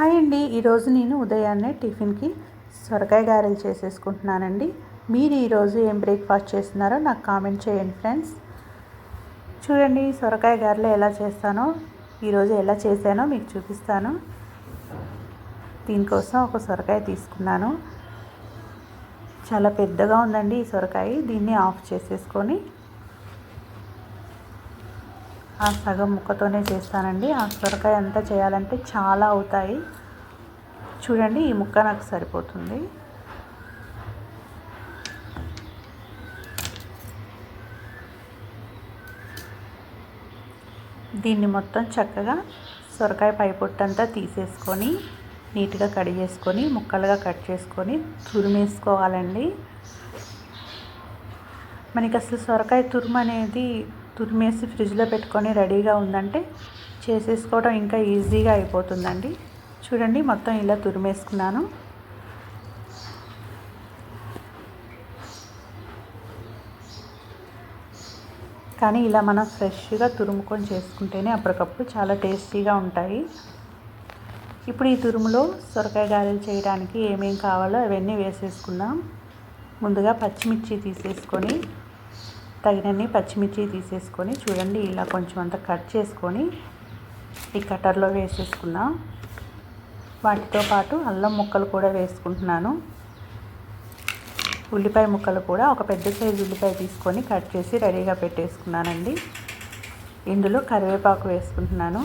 Hi అండి. ఈరోజు నేను ఉదయాన్నే టిఫిన్కి సొరకాయ గారెలు చేసేసుకుంటున్నానండి. మీరు ఈరోజు ఏం బ్రేక్ఫాస్ట్ చేస్తున్నారో నాకు కామెంట్ చేయండి ఫ్రెండ్స్. చూడండి సొరకాయ గారెలు ఎలా చేస్తానో ఈరోజు ఎలా చేశానో మీకు చూపిస్తాను. దీనికోసం ఒక సొరకాయ తీసుకున్నాను. చాలా పెద్దగా ఉందండి ఈ సొరకాయ. దీన్ని ఆఫ్ చేసేసుకొని ఆ సగం ముక్కతోనే చేస్తానండి. ఆ సొరకాయ అంతా చేయాలంటే చాలా అవుతాయి. చూడండి ఈ ముక్క నాకు సరిపోతుంది. దీన్ని మొత్తం చక్కగా సొరకాయ పై పొట్టంతా తీసేసుకొని నీట్గా కడిగేసుకొని ముక్కలుగా కట్ చేసుకొని తురిమేసుకోవాలండి. మనకి అసలు సొరకాయ తురుము అనేది తురిమేసి ఫ్రిడ్జ్లో పెట్టుకొని రెడీగా ఉందంటే చేసేసుకోవడం ఇంకా ఈజీగా అయిపోతుందండి. చూడండి మొత్తం ఇలా తురిమేసుకున్నాను. కానీ ఇలా మనం ఫ్రెష్గా తురుముకొని చేసుకుంటేనే అప్పటికప్పుడు చాలా టేస్టీగా ఉంటాయి. ఇప్పుడు ఈ తురుములో సొరకాయ గారెలు చేయడానికి ఏమేం కావాలో అవన్నీ వేసేసుకుందాం. ముందుగా పచ్చిమిర్చి తీసేసుకొని తగినన్ని పచ్చిమిర్చి తీసేసుకొని చూడండి ఇలా కొంచెం అంత కట్ చేసుకొని ఈ కట్టర్లో వేసేసుకున్నాం. వాటితో పాటు అల్లం ముక్కలు కూడా వేసుకుంటున్నాను. ఉల్లిపాయ ముక్కలు కూడా ఒక పెద్ద సైజు ఉల్లిపాయ తీసుకొని కట్ చేసి రెడీగా పెట్టేసుకున్నానండి. ఇందులో కరివేపాకు వేసుకుంటున్నాను.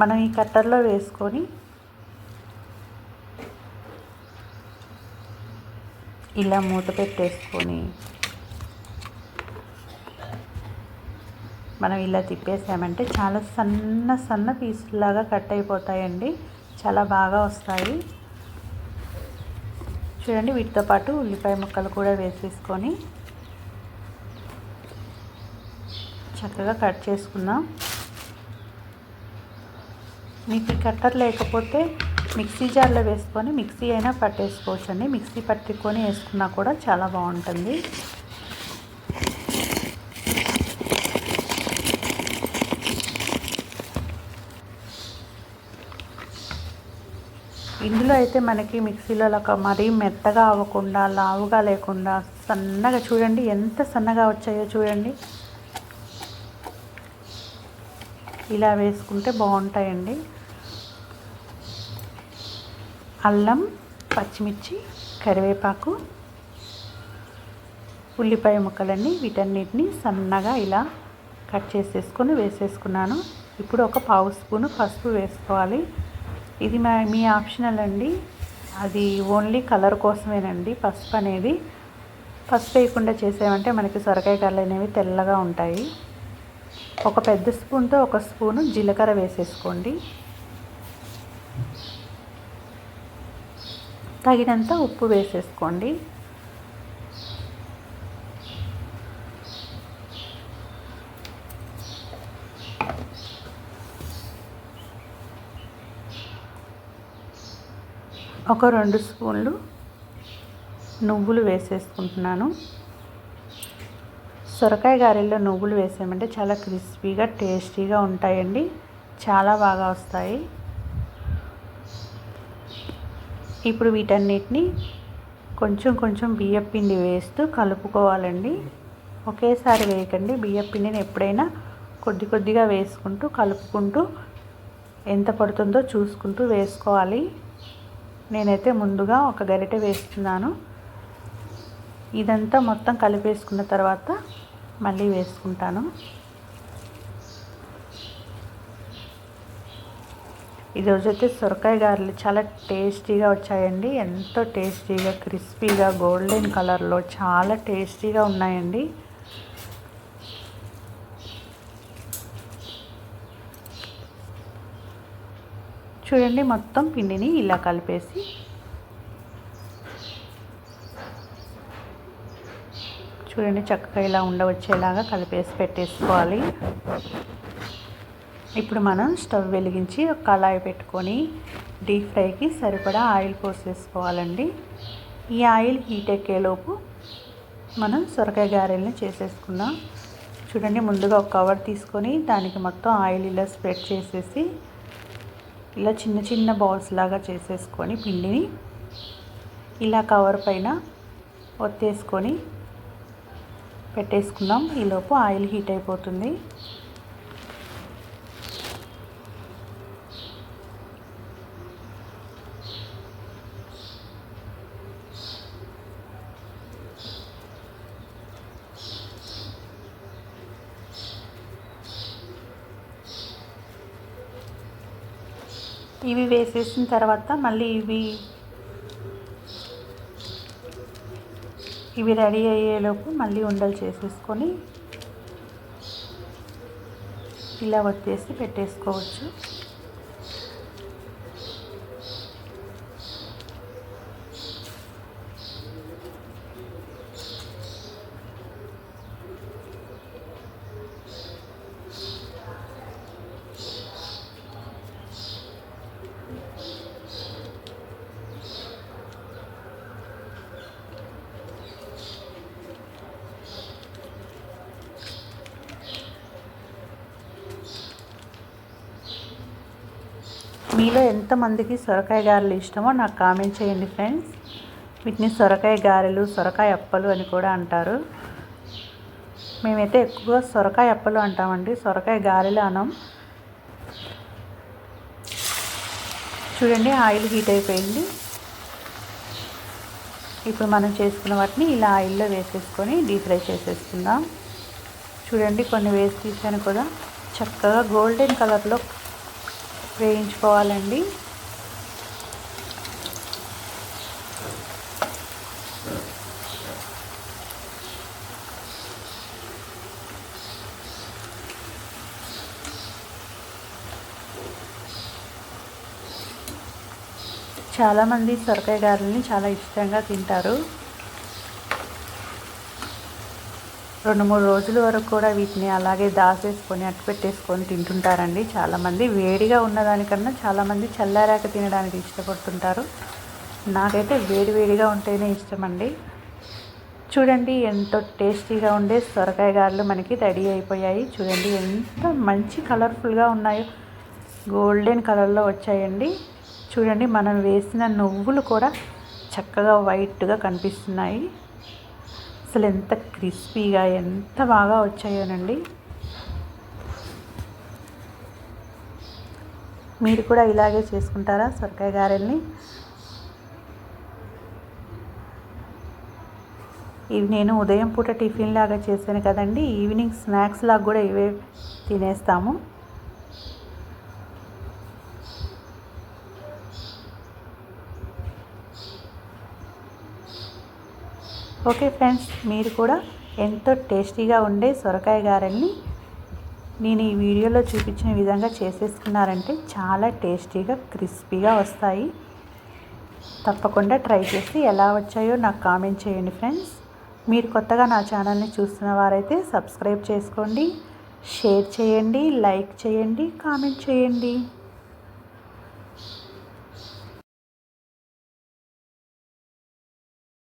మనం ఈ కట్టర్లో వేసుకొని ఇలా మూత పెట్టేసుకొని మనం ఇలా తిప్పేసామంటే చాలా సన్న సన్న పీసుల్లాగా కట్ అయిపోతాయండి. చాలా బాగా వస్తాయి. చూడండి వీటితో పాటు ఉల్లిపాయ ముక్కలు కూడా వేసేసుకొని చక్కగా కట్ చేసుకుందాం. మీకు కట్టర్ లేకపోతే మిక్సీ జార్లో వేసుకొని మిక్సీ అయినా పట్టేసుకోవచ్చు అండి మిక్సీ పట్టుకొని వేసుకున్నా కూడా చాలా బాగుంటుంది. ఇందులో అయితే మనకి మిక్సీలో మరీ మెత్తగా అవ్వకుండా లావుగా లేకుండా సన్నగా చూడండి. ఎంత సన్నగా వచ్చాయో చూడండి. ఇలా వేసుకుంటే బాగుంటాయండి. అల్లం పచ్చిమిర్చి కరివేపాకు ఉల్లిపాయ ముక్కలన్నీ వీటన్నిటిని సన్నగా ఇలా కట్ చేసేసుకొని వేసేసుకున్నాను. ఇప్పుడు ఒక పావు స్పూను పసుపు వేసుకోవాలి. ఇది మా మీ ఆప్షనల్ అండి. అది ఓన్లీ కలర్ కోసమేనండి పసుపు అనేది. పసుపు వేయకుండా చేసామంటే మనకి సొరకాయ కర్రలు అనేవి తెల్లగా ఉంటాయి. ఒక పెద్ద స్పూన్తో ఒక స్పూను జీలకర్ర వేసేసుకోండి. తగినంత ఉప్పు వేసేసుకోండి. ఒక రెండు స్పూన్లు నువ్వులు వేసేసుకుంటున్నాను. సొరకాయ గారెల్లో నువ్వులు వేసామంటే చాలా క్రిస్పీగా టేస్టీగా ఉంటాయండి. చాలా బాగా వస్తాయి. ఇప్పుడు వీటన్నిటిని కొంచెం కొంచెం బియ్యం పిండి వేస్తూ కలుపుకోవాలండి. ఒకేసారి వేయకండి. బియ్యం పిండిని ఎప్పుడైనా కొద్ది కొద్దిగా వేసుకుంటూ కలుపుకుంటూ ఎంత పడుతుందో చూసుకుంటూ వేసుకోవాలి. నేనైతే ముందుగా ఒక గరిటె వేస్తున్నాను. ఇదంతా మొత్తం కలిపేసుకున్న తర్వాత మళ్ళీ వేసుకుంటాను. ఈరోజైతే సొరకాయ గారెలు చాలా టేస్టీగా వచ్చాయండి. ఎంతో టేస్టీగా క్రిస్పీగా గోల్డెన్ కలర్లో చాలా టేస్టీగా ఉన్నాయండి. చూడండి మొత్తం పిండిని ఇలా కలిపేసి. చూడండి చక్కగా ఇలా ఉండవచ్చేలాగా కలిపేసి పెట్టేసుకోవాలి. ఇప్పుడు మనం స్టవ్ వెలిగించి ఒక కళాయి పెట్టుకొని డీప్ ఫ్రైకి సరిపడా ఆయిల్ పోసేసుకోవాలండి. ఈ ఆయిల్ హీట్ ఎక్కేలోపు మనం సొరకాయ గారెల్ని చేసేసుకుందాం. చూడండి ముందుగా ఒక కవర్ తీసుకొని దానికి మొత్తం ఆయిల్ ఇలా స్ప్రెడ్ చేసేసి ఇలా చిన్న చిన్న బాల్స్ లాగా చేసేసుకొని పిండిని ఇలా కవర్ పైన ఒత్తేసుకొని పెట్టేసుకుందాం. ఈలోపు ఆయిల్ హీట్ అయిపోతుంది. ఇవి వేసేసిన తర్వాత మళ్ళీ ఇవి ఇవి రెడీ అయ్యేలోపు మళ్ళీ ఉండలు చేసేసుకొని ఇలా వచ్చేసి పెట్టేసుకోవచ్చు. మీలో ఎంతమందికి సొరకాయ గారెలు ఇష్టమో నాకు కామెంట్ చేయండి ఫ్రెండ్స్. వీటిని సొరకాయ గారెలు సొరకాయ అప్పలు అని కూడా అంటారు. మేమైతే ఎక్కువగా సొరకాయ అప్పలు అంటామండి. సొరకాయ గారెలు అనం చూడండి ఆయిల్ హీట్ అయిపోయింది. ఇప్పుడు మనం చేసుకున్న వాటిని ఇలా ఆయిల్లో వేసేసుకొని డీప్ ఫ్రై చేసేసుకుందాం. చూడండి కొన్ని వేసి తీసాను కూడా చక్కగా గోల్డెన్ కలర్లో వేయించుకోవాలండి. చాలామంది సొరకాయ గారెల్ని చాలా ఇష్టంగా తింటారు. రెండు మూడు రోజుల వరకు కూడా వీటిని అలాగే దాచేసుకొని అట్టు పెట్టేసుకొని తింటుంటారండి. చాలామంది వేడిగా ఉన్నదానికన్నా చాలామంది చల్లారాక తినడానికి ఇష్టపడుతుంటారు. నాకైతే వేడి వేడిగా ఉంటేనే ఇష్టమండి. చూడండి ఎంతో టేస్టీగా ఉండే సొరకాయ గారెలు మనకి రెడీ అయిపోయాయి. చూడండి ఎంత మంచి కలర్ఫుల్గా ఉన్నాయో. గోల్డెన్ కలర్లో వచ్చాయండి. చూడండి మనం వేసిన నువ్వులు కూడా చక్కగా వైట్గా కనిపిస్తున్నాయి. అసలు ఎంత క్రిస్పీగా ఎంత బాగా వచ్చాయోనండి. మీరు కూడా ఇలాగే చేసుకుంటారా సొరకాయ గారెల్ని? ఇవి నేను ఉదయం పూట టిఫిన్ లాగా చేశాను కదండి. ఈవినింగ్ స్నాక్స్ లాగా కూడా ఇవే తినేస్తాము. ఓకే ఫ్రెండ్స్ మీరు కూడా ఎంతో టేస్టీగా ఉండే సొరకాయ గారెల్ని నేను ఈ వీడియోలో చూపించిన విధంగా చేసేసుకున్నారంటే చాలా టేస్టీగా క్రిస్పీగా వస్తాయి. తప్పకుండా ట్రై చేసి ఎలా వచ్చాయో నాకు కామెంట్ చేయండి ఫ్రెండ్స్. మీరు కొత్తగా నా ఛానల్ని చూస్తున్న వారైతే సబ్స్క్రైబ్ చేసుకోండి షేర్ చేయండి లైక్ చేయండి కామెంట్ చేయండి.